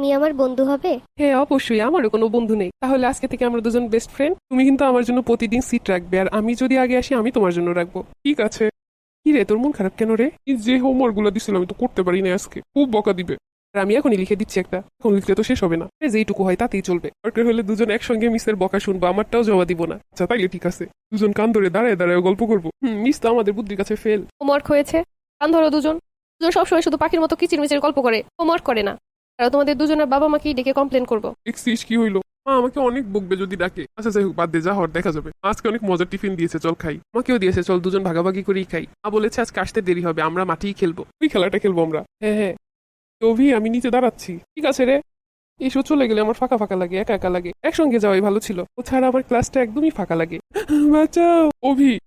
তুমি আমার বন্ধু হবে? হ্যাঁ অবশ্যই আমারও কোনো বন্ধু নেই। তাহলে আজকে থেকে আমরা দুজন বেস্ট ফ্রেন্ড তুমি কিন্তু আমার জন্য প্রতিদিন সিট রাখবে আর আমি যদি আগে আসি আমি তোমার জন্য রাখব। ঠিক আছে। কি রে তোর মন খারাপ কেন রে? এই যে হোমওয়ার্কগুলো দিছিল আমি তো করতে পারি না আজকে। খুব বকা দিবে। আর আমি এখনই লিখে দিচ্ছি একটা। এখন লিখলে তো শেষ হবে না। এই যেইটুকু হয় তাতেই চলবে। দরকার হলে দুজন একসঙ্গে মিসের বকা শুনব আমারটাও জমা দিব না। আচ্ছা তাইলে ঠিক আছে। দুজন কান ধরে দাঁড়ায় দাঁড়ায় গল্প করব। হুম মিস তো আমাদের বুদ্ধির কাছে ফেল হোমওয়ার্ক হয়েছে। কান ধরো দুজন। দুজন সবসময় শুধু পাখির মতো কিচির মিচির গল্প করে। হোমওয়ার্ক করে না। আর তোমাদের দুজনের বাবা মাকেই ডেকে কমপ্লেন করব। দেখছিস কি হইল? মা আমাকে অনেক বকবে যদি ডাকে। আচ্ছা যাই হোক, বাদ দিয়ে যা হওয়ার দেখা যাবে। আজকে অনেক মজার টিফিন দিয়েছে, চল খাই। আমাকেও দিয়েছে, চল দুজন ভাগাভাগি করেই খাই। মা বলেছে, আজকে আসতে দেরি হবে, আমরা মাঠেই খেলব। ওই খেলাটা খেলব আমরা। হ্যাঁ হ্যাঁ। অভি, আমি নিচে দাঁড়াচ্ছি। ঠিক আছে রে। এসো, চলে গেলে আমার ফাঁকা ফাঁকা লাগে, একা একা লাগে। একসঙ্গে যাওয়াই ভালো ছিল। ও ছাড়া আমার ক্লাসটা একদমই ফাঁকা লাগে। বাঁচাও! অভি,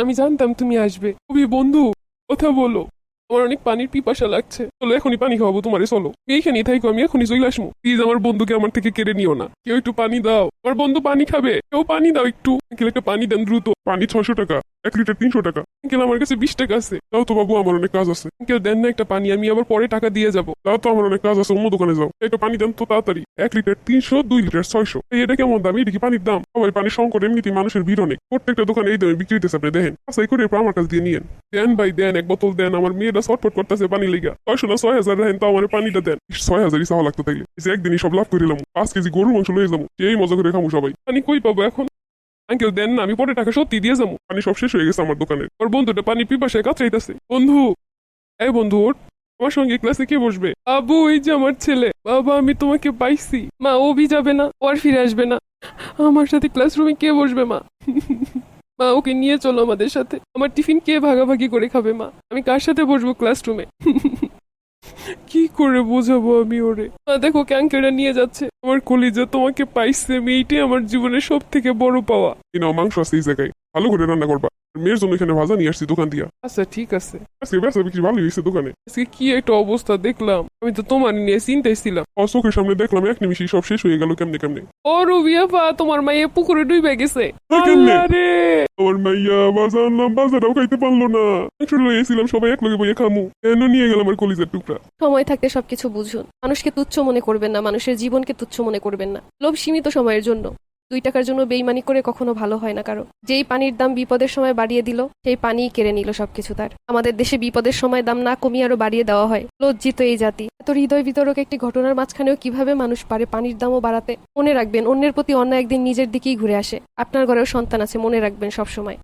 আমি জানতাম তুমি আসবে। অভি, বন্ধু, কথা বলো। আমার অনেক পানির পিপাসা লাগছে। চলো, এখনই পানি খাওয়াবো তোমারে, চলো। এইখানেই থাইকো, আমি এখনই চলে আসব। প্লিজ আমার বন্ধুকে আমার থেকে কেড়ে নিও না। কেউ একটু পানি দাও। আমার বন্ধু পানি খাবে। কেউ পানি দাও একটু। একটা পানি দেন দ্রুত। পানি ছশো টাকা, এক লিটার তিনশো টাকা। আঙ্কেল, আমার কাছে বিশ টাকা আছে। তাও তো বাবু, আমার অনেক কাজ আছে। আঙ্কেল, দেন না একটা পানি, আমি আবার পরে টাকা দিয়ে যাব। তাও তো, আমার অনেক কাজ আছে, অন্য দোকানে যাও। একটা পানি দেন তো তাড়াতাড়ি। এক লিটার তিনশো, দুই লিটার ছয়শো। এটা কেমন দাম? এটা কি পানির দাম। সবাই পানির সংকট, এমনিতেই মানুষের ভিড় অনেক। প্রত্যেকটা দোকানে এই দামে বিক্রি হইতেছে, আপনি দেখেন। এই করে আমার কাছে দিয়ে নিয়েন। দেন ভাই, দেন, এক বোতল দেন। আমার মেয়েরা ছটফট করতেছে পানি লেগা। ছয়শো না ছয় হাজার দেখেন তো আমার পানিটা দেন। ছয় হাজারই চাওয়া লাগতো তাইলে। একদিনই সব লাভ করিলাম পাঁচ কেজি গরুর মাংস লয়ে যাব। এই মজা করে খামু সবাই। পানি কই পাবো এখন? আঙ্কেল, দেন না, আমি পরে টাকা সত্যি দিয়ে যাব। পানি সব শেষ হয়ে গেছে আমার দোকানে। ওর বন্ধুটা পানি পিপাসায় কাতরাইতেছে। বন্ধু, এই বন্ধু ওঠ আমার সঙ্গে ক্লাসে কে বসবে? আবু এই যে আমার ছেলে। বাবা, আমি তোমাকে পাইছি। মা, ও ভি যাবে না, ও আর ফিরে আসবে না। আমার সাথে ক্লাসরুমে কে বসবে, মা? মা, ওকে নিয়ে চলো আমাদের সাথে। আমার টিফিন কে ভাগাভাগি করে খাবে, মা? আমি কার সাথে বসবো ক্লাসরুমে? কি করে বোঝাবো আমি ওরে? দেখো ক্যাঙ্কেরা নিয়ে যাচ্ছে। আমার কলিজা তোমাকে পাইছে আমি এইটাই আমার জীবনের সব থেকে বড় পাওয়া। নাও মাংস আছে এই জায়গায়। ভালো করে রান্না করবা। মেয়ের জন্য এখানে ভাজা নিয়ে আসছি দোকান দিয়া। আচ্ছা ঠিক আছে। আজকে ব্যবসা বিক্রি ভালোই হয়েছে দোকানে। আজকে কি একটা অবস্থা দেখলাম। আমি তো তোমার নিয়ে চিন্তায় ছিলাম আর চোখের সামনে দেখলাম এক নিমিষেই সব শেষ হয়ে গেল কেমনে কেমনে। ও রুবিয়াফা তোমার মাইয়ে পুকুরে ডুবে গেছে। তা কেমনে? আল্লাহ রে আমার মাইয়া বাজার আনলাম বাজারটাও খাইতে পারল না। মাংস লইয়েছিলাম সবাই এক লগে বইয়ে খামু। কেন নিয়ে গেলাম আমার কলিজার টুকরা। সময় থাকতে সবকিছু বুঝুন। মানুষকে তুচ্ছ মনে করবেন না, মানুষের জীবনকে তুচ্ছ মনে করবেন না। লোভ সীমিত সময়ের জন্য। দুই টাকার জন্য বেইমানি করে কখনো ভালো হয় না কারও। যেই পানির দাম বিপদের সময় বাড়িয়ে দিল, সেই পানিই কেড়ে নিল সবকিছু তার। আমাদের দেশে বিপদের সময় দাম না কমিয়ে আরও বাড়িয়ে দেওয়া হয়। লজ্জিত এই জাতি। এত হৃদয় বিতরক একটি ঘটনার মাঝখানেও কীভাবে মানুষ পারে পানির দামও বাড়াতে? মনে রাখবেন, অন্যের প্রতি অন্য একদিন নিজের দিকেই ঘুরে আসে। আপনার ঘরেও সন্তান আছে, মনে রাখবেন সবসময়।